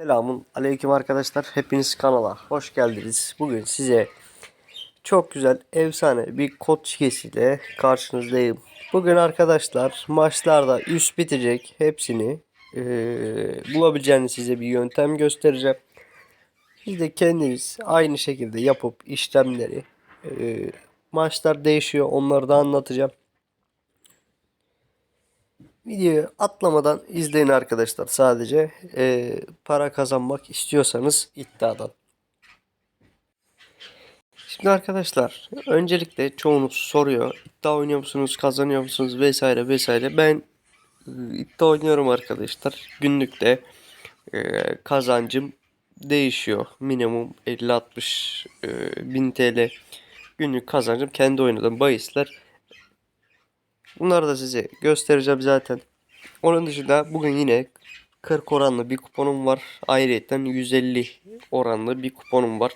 Selamun aleyküm arkadaşlar. Hepiniz kanala hoş geldiniz. Bugün size çok güzel efsane bir kod şikesiyle karşınızdayım. Bugün arkadaşlar maçlarda üst bitecek hepsini eee bulabileceğiniz size bir yöntem göstereceğim. Siz de kendiniz aynı şekilde yapıp işlemleri eee, maçlar değişiyor onları da anlatacağım. Videoyu atlamadan izleyin arkadaşlar. Sadece Ee, para kazanmak istiyorsanız iddiadan. Şimdi arkadaşlar öncelikle çoğunuz soruyor iddia oynuyor musunuz kazanıyor musunuz? vesaire vesaire. Ben e, iddia oynuyorum arkadaşlar. Günlükte e, kazancım değişiyor. Minimum 50-60 e, bin TL günlük kazancım kendi oynadığım bahisler Bunları da size göstereceğim zaten. Onun dışında bugün yine 40 oranlı bir kuponum var. Ayrıca 150 oranlı bir kuponum var.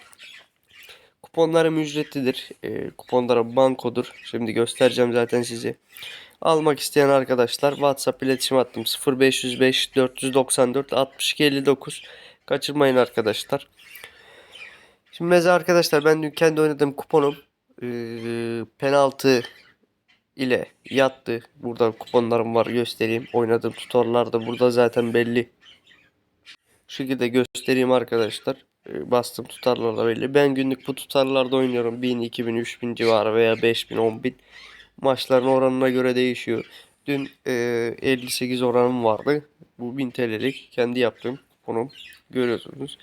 Kuponlarım ücretlidir. E, kuponlarım bankodur. Şimdi göstereceğim zaten size. Almak isteyen arkadaşlar WhatsApp iletişim hattım 0505 494 62 59. Kaçırmayın arkadaşlar. Şimdi mesela arkadaşlar ben dün kendi oynadığım kuponum e, penaltı ile yattı. Burada kuponlarım var göstereyim. Oynadığım tutarlar da burada zaten belli. Şu şekilde göstereyim arkadaşlar. E, Bastım tutarlar da belli. Ben günlük bu tutarlarda oynuyorum. 1000, 2000, 3000 civarı veya 5000, 10000. Maçların oranına göre değişiyor. Dün e, 58 oranım vardı. Bu 1000 TL'lik kendi yaptığım kuponum. Görüyorsunuz.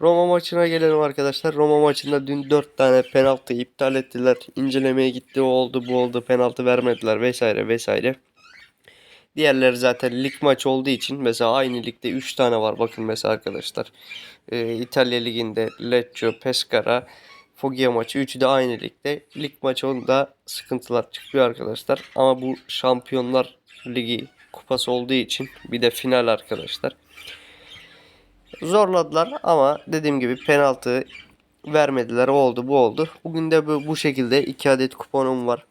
Roma maçına gelelim arkadaşlar. Roma maçında dün 4 tane penaltı iptal ettiler. İncelemeye gitti o oldu bu oldu penaltı vermediler vesaire vesaire. Diğerleri zaten lig maç olduğu için mesela aynı ligde 3 tane var bakın mesela arkadaşlar. Ee, İtalya liginde Lecce, Pescara, Foggia maçı üçü de aynı ligde. Lig maçında sıkıntılar çıkıyor arkadaşlar. Ama bu Şampiyonlar Ligi kupası olduğu için bir de final arkadaşlar. Zorladılar ama dediğim gibi penaltı vermediler. O oldu bu oldu. Bugün de bu, bu şekilde 2 adet kuponum var.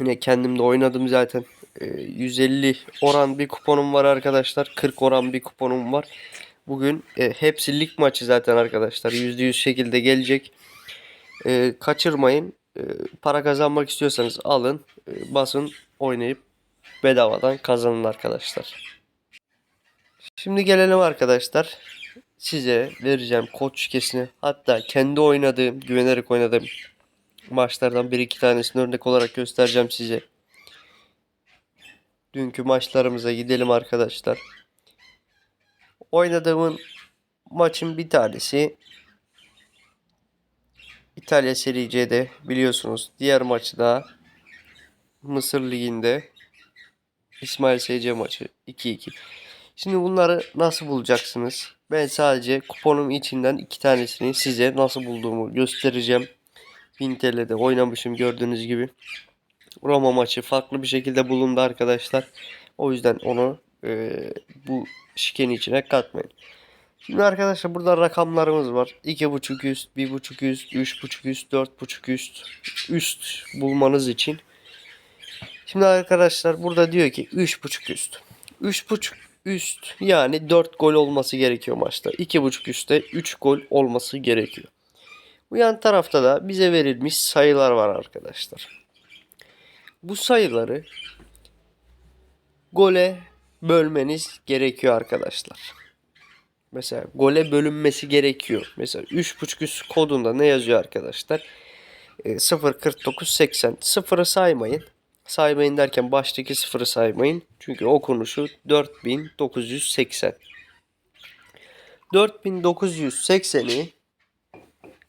Yine kendim de oynadım zaten. Ee, 150 oran bir kuponum var arkadaşlar. 40 oran bir kuponum var. Bugün e, hepsi lig maçı zaten arkadaşlar. %100 şekilde gelecek. Ee, kaçırmayın. Ee, para kazanmak istiyorsanız alın. e, basın oynayıp bedavadan kazanın arkadaşlar. Şimdi gelelim arkadaşlar size vereceğim kod şifresini hatta kendi oynadığım, güvenerek oynadığım maçlardan bir iki tanesini örnek olarak göstereceğim size. Dünkü maçlarımıza gidelim arkadaşlar. Oynadığımın maçın bir tanesi İtalya Serie C'de biliyorsunuz. Diğer maçı da Mısır Ligi'nde İsmail SC maçı 2-2. Şimdi bunları nasıl bulacaksınız? Ben sadece kuponum içinden iki tanesini size nasıl bulduğumu göstereceğim. 1000 TL'de oynamışım gördüğünüz gibi. Roma maçı farklı bir şekilde bulundu arkadaşlar. O yüzden onu e, bu şikenin içine katmayın. Şimdi arkadaşlar burada rakamlarımız var. 2.5 üst, 1.5 üst, 3.5 üst, 4.5 üst, üst bulmanız için. Şimdi arkadaşlar burada diyor ki 3.5 üst. 3.5 üst yani 4 gol olması gerekiyor maçta. 2.5 üstte 3 gol olması gerekiyor. Bu yan tarafta da bize verilmiş sayılar var arkadaşlar. Bu sayıları gole bölmeniz gerekiyor arkadaşlar. Mesela gole bölünmesi gerekiyor. Mesela 3.5 üst kodunda ne yazıyor arkadaşlar? E, 0.49.80 sıfırı saymayın. Saymayın derken baştaki sıfırı saymayın. Çünkü okunuşu 4980. 4980'i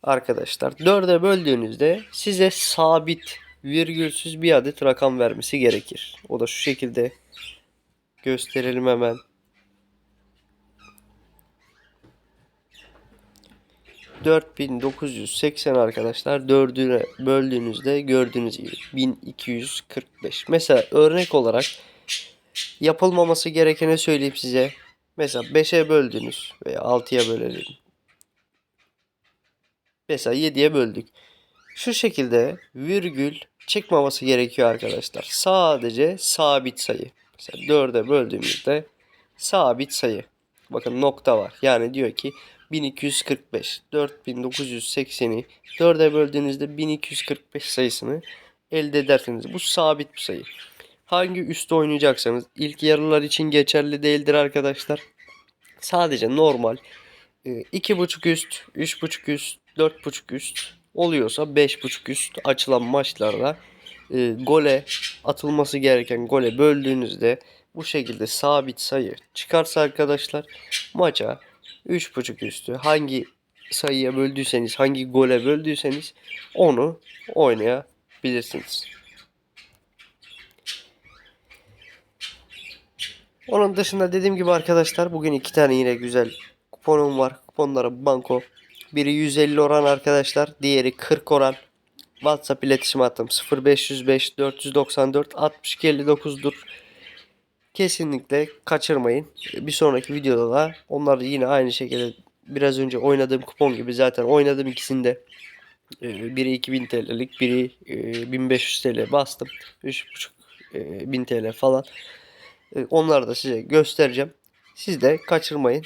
arkadaşlar 4'e böldüğünüzde size sabit virgülsüz bir adet rakam vermesi gerekir. O da şu şekilde gösterelim hemen. ...4980 arkadaşlar... ...4'üne böldüğünüzde gördüğünüz gibi... ...1245. Mesela örnek olarak... ...yapılmaması gerekeni söyleyeyim size. Mesela 5'e böldünüz... ...veya 6'ya bölelim. Mesela 7'ye böldük. Şu şekilde virgül çıkmaması gerekiyor arkadaşlar. Sadece sabit sayı. Mesela 4'e böldüğümüzde sabit sayı. Bakın nokta var. Yani diyor ki 1245 4980'i 4'e böldüğünüzde 1245 sayısını elde edersiniz. Bu sabit bir sayı. Hangi üstte oynayacaksanız ilk yarılar için geçerli değildir arkadaşlar. Sadece normal e, 2.5 üst, 3.5 üst, 4.5 üst oluyorsa 5.5 üst açılan maçlarda e, gole atılması gereken gole böldüğünüzde bu şekilde sabit sayı çıkarsa arkadaşlar maça 3.5 üstü hangi sayıya böldüyseniz hangi gole böldüyseniz onu oynayabilirsiniz. Onun dışında dediğim gibi arkadaşlar bugün iki tane yine güzel kuponum var. Kuponlara banko. Biri 150 oran arkadaşlar. Diğeri 40 oran. WhatsApp iletişim hattım 0505 494 62 59'dur. Kesinlikle kaçırmayın. Bir sonraki videoda da onlar da yine aynı şekilde biraz önce oynadığım kupon gibi zaten oynadım ikisinde. Ee, Biri 2000 TL'lik, biri e, 1500 TL bastım. 3.5 e, 1000 TL falan. E, Onları da size göstereceğim. Siz de kaçırmayın.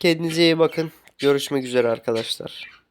Kendinize iyi bakın. Görüşmek üzere arkadaşlar.